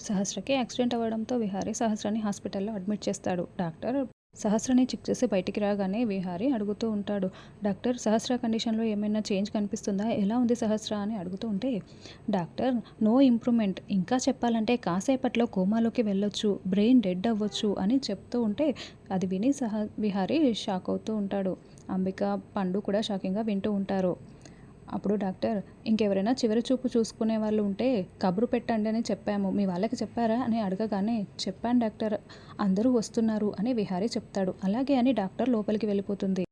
సహస్రకి accident అవ్వడంతో విహారీ సహస్రాన్ని హాస్పిటల్లో admit చేస్తాడు. డాక్టర్ సహస్రని చెక్ చేసి బయటికి రాగానే విహారీ అడుగుతూ ఉంటాడు. డాక్టర్ సహస్ర కండిషన్లో ఏమైనా చేంజ్ కనిపిస్తుందా? ఎలా ఉంది సహస్ర అని అడుగుతూ ఉంటే డాక్టర్ నో ఇంప్రూవ్మెంట్. ఇంకా చెప్పాలంటే కాసేపట్లో కోమాలోకి వెళ్ళొచ్చు. బ్రెయిన్ డెడ్ అవ్వచ్చు అని చెప్తూ ఉంటే అది విని సహ విహారీ షాక్ అవుతూ ఉంటాడు. అంబిక పండు కూడా షాకింగ్గా వింటూ ఉంటారు. అప్పుడు డాక్టర్ ఇంకెవరైనా చివరి చూపు చూసుకునే వాళ్ళు ఉంటే కబురు పెట్టండి అని చెప్పాము. మీ వాళ్ళకి చెప్పారా? అని అడగగానే చెప్పాను డాక్టర్ అందరూ వస్తున్నారు అని విహారీ చెప్తాడు. అలాగే అని డాక్టర్ లోపలికి వెళ్ళిపోతుంది.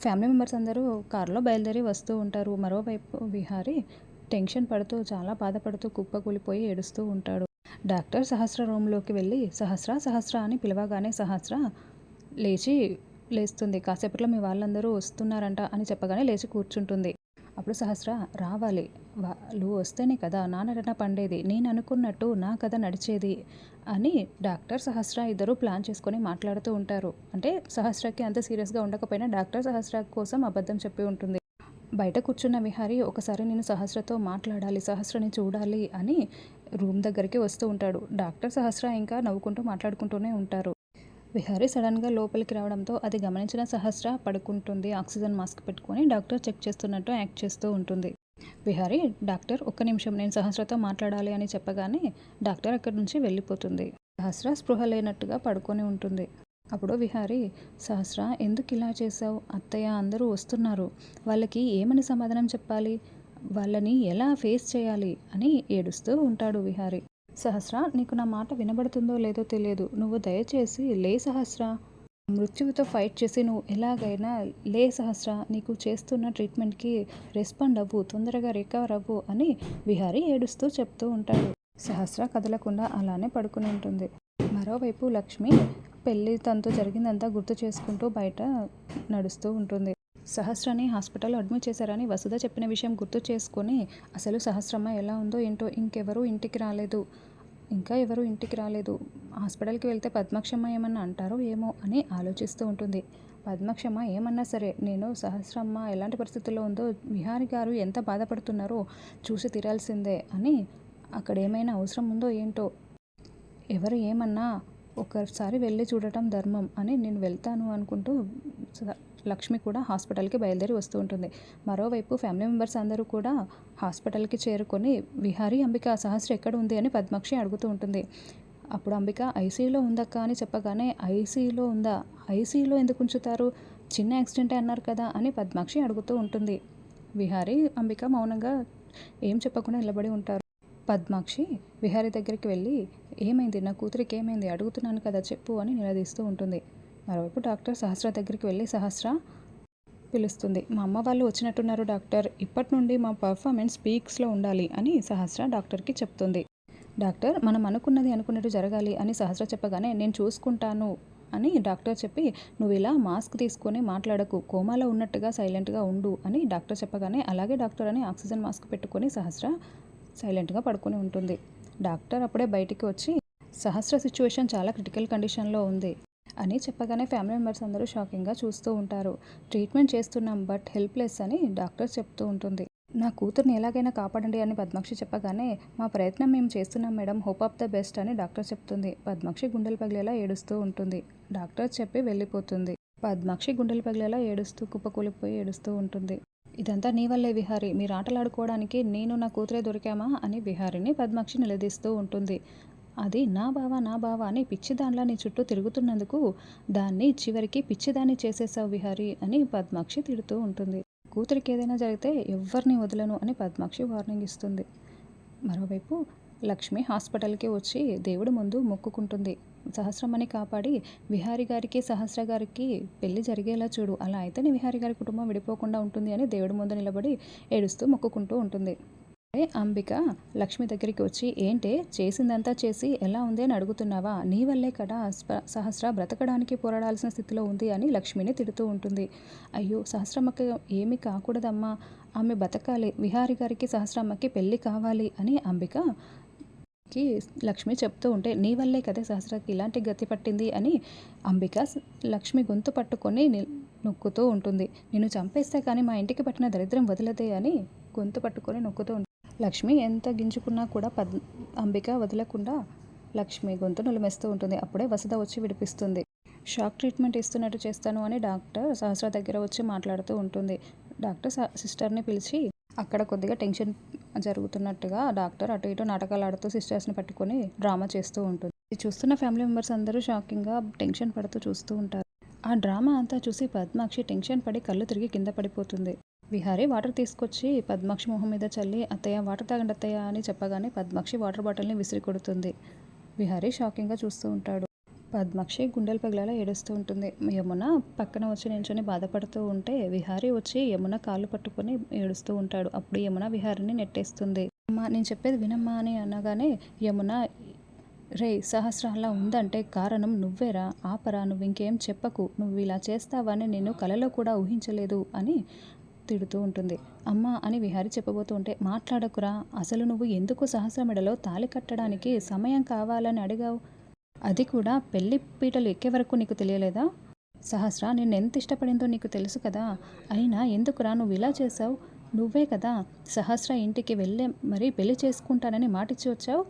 ఫ్యామిలీ మెంబర్స్ అందరూ కారులో బయలుదేరి వస్తూ ఉంటారు. మరోవైపు విహారీ టెన్షన్ పడుతూ చాలా బాధపడుతూ కుప్పకూలిపోయి ఏడుస్తూ ఉంటాడు. డాక్టర్ సహస్ర రూమ్లోకి వెళ్ళి సహస్ర సహస్ర అని పిలవగానే సహస్ర లేచి లేస్తుంది. కాసేపట్లో మీ వాళ్ళందరూ వస్తున్నారంట అని చెప్పగానే లేచి కూర్చుంటుంది. అప్పుడు సహస్ర రావాలి. వాళ్ళు వస్తేనే కదా నా నటన పండేది. నేను అనుకున్నట్టు నా కథ నడిచేది అని డాక్టర్ సహస్ర ఇద్దరు ప్లాన్ చేసుకొని మాట్లాడుతూ ఉంటారు. అంటే సహస్రకి అంత సీరియస్గా ఉండకపోయినా డాక్టర్ సహస్ర కోసం అబద్ధం చెప్పి ఉంటుంది. బయట కూర్చున్న విహారి ఒకసారి నేను సహస్రతో మాట్లాడాలి సహస్రని చూడాలి అని రూమ్ దగ్గరికి వస్తూ ఉంటాడు. డాక్టర్ సహస్ర ఇంకా నవ్వుకుంటూ మాట్లాడుకుంటూనే ఉంటారు. విహారీ సడన్గా లోపలికి రావడంతో అది గమనించిన సహస్ర పడుకుంటుంది. ఆక్సిజన్ మాస్క్ పెట్టుకొని డాక్టర్ చెక్ చేస్తున్నట్టు యాక్ట్ చేస్తూ ఉంటుంది. విహారీ డాక్టర్ ఒక్క నిమిషం నేను సహస్రతో మాట్లాడాలి అని చెప్పగానే డాక్టర్ అక్కడి నుంచి వెళ్ళిపోతుంది. సహస్ర స్పృహ లేనట్టుగా పడుకొని ఉంటుంది. అప్పుడు విహారీ సహస్ర ఎందుకు ఇలా చేసావు అత్తయ్య అందరూ వస్తున్నారు. వాళ్ళకి ఏమని సమాధానం చెప్పాలి? వాళ్ళని ఎలా ఫేస్ చేయాలి? అని ఏడుస్తూ ఉంటాడు విహారీ. సహస్ర నీకు నా మాట వినబడుతుందో లేదో తెలియదు. నువ్వు దయచేసి లే సహస్ర. మృత్యువుతో ఫైట్ చేసి నువ్వు ఎలాగైనా లే సహస్ర నీకు చేస్తున్న ట్రీట్మెంట్కి రెస్పాండ్ అవ్వు తొందరగా రికవర్ అవ్వు అని విహారీ ఏడుస్తూ చెప్తూ ఉంటాడు. సహస్ర కదలకుండా అలానే పడుకుని ఉంటుంది. మరోవైపు లక్ష్మి పెళ్ళి తనతో జరిగిందంతా గుర్తు చేసుకుంటూ బయట నడుస్తూ ఉంటుంది. సహస్రని హాస్పిటల్లో అడ్మిట్ చేశారని వసుధ చెప్పిన విషయం గుర్తు చేసుకొని అసలు సహస్రమ్మ ఎలా ఉందో ఏంటో ఇంకెవరూ ఇంటికి రాలేదు. ఇంకా ఎవరూ ఇంటికి రాలేదు. హాస్పిటల్కి వెళ్తే పద్మక్షమ్మ ఏమన్నా అంటారో ఏమో అని ఆలోచిస్తూ ఉంటుంది. పద్మక్షమ్మ ఏమన్నా సరే నేను సహస్రమ్మ ఎలాంటి పరిస్థితుల్లో ఉందో విహారి గారు ఎంత బాధపడుతున్నారో చూసి తీరాల్సిందే అని అక్కడ ఏమైనా అవసరం ఉందో ఏంటో? ఎవరు ఏమన్నా ఒకసారి వెళ్ళి చూడటం ధర్మం అని నేను వెళ్తాను అనుకుంటూ లక్ష్మి కూడా హాస్పిటల్కి బయలుదేరి వస్తూ ఉంటుంది. మరోవైపు ఫ్యామిలీ మెంబర్స్ అందరూ కూడా హాస్పిటల్కి చేరుకొని విహారీ అంబిక సహస్ర ఎక్కడ ఉంది అని పద్మాక్షి అడుగుతూ ఉంటుంది. అప్పుడు అంబిక ఐసీయూలో ఉందక్క అని చెప్పగానే ఐసీయూలో ఉందా? ఐసీయూలో ఎందుకు ఉంచుతారు? చిన్న యాక్సిడెంటే అన్నారు కదా అని పద్మాక్షి అడుగుతూ ఉంటుంది. విహారీ అంబిక మౌనంగా ఏం చెప్పకుండా నిలబడి ఉంటారు? పద్మాక్షి విహారీ దగ్గరికి వెళ్ళి ఏమైంది? నా కూతురికి ఏమైంది? అడుగుతున్నాను కదా చెప్పు అని నిలదీస్తూ ఉంటుంది. మరోవైపు డాక్టర్ సహస్ర దగ్గరికి వెళ్ళి సహస్ర పిలుస్తుంది. మా అమ్మ వాళ్ళు వచ్చినట్టున్నారు డాక్టర్. ఇప్పటి నుండి మా పర్ఫార్మెన్స్ పీక్స్లో ఉండాలి అని సహస్ర డాక్టర్కి చెప్తుంది. డాక్టర్ మనం అనుకున్నది అనుకున్నట్టు జరగాలి అని సహస్ర చెప్పగానే నేను చూసుకుంటాను అని డాక్టర్ చెప్పి నువ్వు ఇలా మాస్క్ తీసుకొని మాట్లాడకు. కోమాలో ఉన్నట్టుగా సైలెంట్గా ఉండు అని డాక్టర్ చెప్పగానే అలాగే డాక్టర్ అని ఆక్సిజన్ మాస్క్ పెట్టుకొని సహస్ర సైలెంట్గా పడుకొని ఉంటుంది. డాక్టర్ అప్పుడే బయటికి వచ్చి సహస్ర సిచ్యువేషన్ చాలా క్రిటికల్ కండిషన్లో ఉంది. అని చెప్పగానే ఫ్యామిలీ మెంబర్స్ అందరూ షాకింగ్గా చూస్తూ ఉంటారు. ట్రీట్మెంట్ చేస్తున్నాం బట్ హెల్ప్లెస్ అని డాక్టర్ చెప్తూ ఉంటుంది. నా కూతుర్ని ఎలాగైనా కాపాడండి అని పద్మాక్షి చెప్పగానే మా ప్రయత్నం మేము చేస్తున్నాం madam hope of the best అని డాక్టర్ చెప్తుంది. పద్మాక్షి గుండెలు పగిలేలా ఏడుస్తూ ఉంటుంది. డాక్టర్ చెప్పి వెళ్ళిపోతుంది. పద్మాక్షి గుండెలు పగిలేలా ఏడుస్తూ కుప్పకూలిపోయి ఏడుస్తూ ఉంటుంది. ఇదంతా నీ వల్లే విహారి మీరు ఆటలాడుకోవడానికి నేను నా కూతురే దొరికామా? అని విహారిని పద్మాక్షి నిలదీస్తూ ఉంటుంది. అది నా బావ నా బావ అని పిచ్చిదాన్లా నీ చుట్టూ తిరుగుతున్నందుకు దాన్ని చివరికి పిచ్చిదాన్ని చేసేసావు విహారి అని పద్మాక్షి తిడుతూ ఉంటుంది. కూతురికి ఏదైనా జరిగితే ఎవరిని వదలను అని పద్మాక్షి వార్నింగ్ ఇస్తుంది. మరోవైపు లక్ష్మి హాస్పిటల్కి వచ్చి దేవుడి ముందు మొక్కుకుంటుంది. సహస్రమని కాపాడి విహారి గారికి సహస్ర గారికి పెళ్ళి జరిగేలా చూడు. అలా అయితేనే విహారి గారి కుటుంబం విడిపోకుండా ఉంటుంది అని దేవుడి ముందు నిలబడి ఏడుస్తూ మొక్కుకుంటూ ఉంటుంది. అంబిక లక్ష్మి దగ్గరికి వచ్చి ఏంటే చేసిందంతా చేసి ఎలా ఉంది అని అడుగుతున్నావా? నీ వల్లే కదా సహస్ర బ్రతకడానికి పోరాడాల్సిన స్థితిలో ఉంది అని లక్ష్మిని తిడుతూ ఉంటుంది. అయ్యో సహస్రమ్మకి ఏమి కాకూడదమ్మా. ఆమె బతకాలి. విహారి గారికి సహస్రమ్మకి పెళ్ళి కావాలి అని అంబిక కి లక్ష్మి చెప్తూ ఉంటే నీ వల్లే కదా సహస్రకి ఇలాంటి గతి పట్టింది అని అంబిక లక్ష్మి గొంతు పట్టుకొని నొక్కుతూ ఉంటుంది. నేను చంపేస్తే కానీ మా ఇంటికి పట్టిన దరిద్రం వదలదే అని గొంతు పట్టుకొని నొక్కుతూ ఉంటుంది లక్ష్మి ఎంత గింజుకున్నా కూడా పద్ అంబిక వదలకుండా లక్ష్మి గొంతు నులిమేస్తూ ఉంటుంది. అప్పుడే వసుధ వచ్చి విడిపిస్తుంది. షాక్ ట్రీట్మెంట్ ఇస్తున్నట్టు చేస్తాను అని డాక్టర్ సహస్ర దగ్గర వచ్చి మాట్లాడుతూ ఉంటుంది. డాక్టర్ సిస్టర్ని పిలిచి అక్కడ కొద్దిగా టెన్షన్ జరుగుతున్నట్టుగా డాక్టర్ అటు ఇటు నాటకాలు ఆడుతూ సిస్టర్స్ని పట్టుకొని డ్రామా చేస్తూ ఉంటుంది. చూస్తున్న ఫ్యామిలీ మెంబర్స్ అందరూ షాకింగ్గా టెన్షన్ పడుతూ చూస్తూ ఉంటారు. ఆ డ్రామా అంతా చూసి పద్మాక్షి టెన్షన్ పడి కళ్ళు తిరిగి కింద పడిపోతుంది. విహారీ వాటర్ తీసుకొచ్చి పద్మాక్షి మొహం మీద చల్లి అత్తయ్య వాటర్ తాగండి అత్తయ్య అని చెప్పగానే పద్మాక్షి వాటర్ బాటిల్ని విసిరి కొడుతుంది. విహారీ షాకింగ్గా చూస్తూ ఉంటాడు. పద్మాక్షి గుండెలు పగిలేలా ఏడుస్తూ ఉంటుంది. యమున పక్కన వచ్చి నించొని బాధపడుతూ ఉంటే విహారీ వచ్చి యమున కాళ్ళు పట్టుకొని ఏడుస్తూ ఉంటాడు. అప్పుడు యమున విహారిని నెట్టేస్తుంది. అమ్మా నేను చెప్పేది వినమ్మా అని అనగానే యమున రే సహస్రంలా ఉందంటే కారణం నువ్వేరా ఆపరా నువ్వు ఇంకేం చెప్పకు నువ్వు ఇలా చేస్తావని నేను కలలో కూడా ఊహించలేదు అని తిడుతూ ఉంటుంది. అమ్మ అని విహారి చెప్పబోతూ ఉంటే మాట్లాడకురా అసలు నువ్వు ఎందుకు సహస్ర మెడలో తాళి కట్టడానికి సమయం కావాలని అడిగావు? అది కూడా పెళ్ళి పీటలు ఎక్కే వరకు నీకు తెలియలేదా? సహస్ర నేను ఎంత ఇష్టపడిందో నీకు తెలుసు కదా. అయినా ఎందుకురా నువ్వు ఇలా చేసావు నువ్వే కదా సహస్ర ఇంటికి వెళ్ళే మరీ పెళ్ళి చేసుకుంటానని మాటిచ్చి వచ్చావు?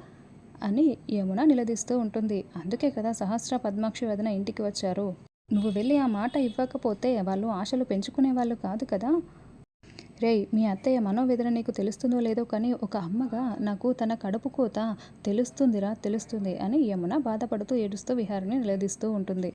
అని యమున నిలదీస్తూ ఉంటుంది. అందుకే కదా సహస్ర పద్మాక్షి వదన ఇంటికి వచ్చారు. నువ్వు వెళ్ళి ఆ మాట ఇవ్వకపోతే వాళ్ళు ఆశలు పెంచుకునే వాళ్ళు కాదు కదా. రేయ్ మీ అత్తయ్య మనోవేదన నీకు తెలుస్తుందో లేదో కానీ ఒక అమ్మగా నాకు తన కడుపు కోత తెలుస్తుందిరా తెలుస్తుంది అని యమున బాధపడుతూ ఏడుస్తూ విహారిని నిలదీస్తూ ఉంటుంది.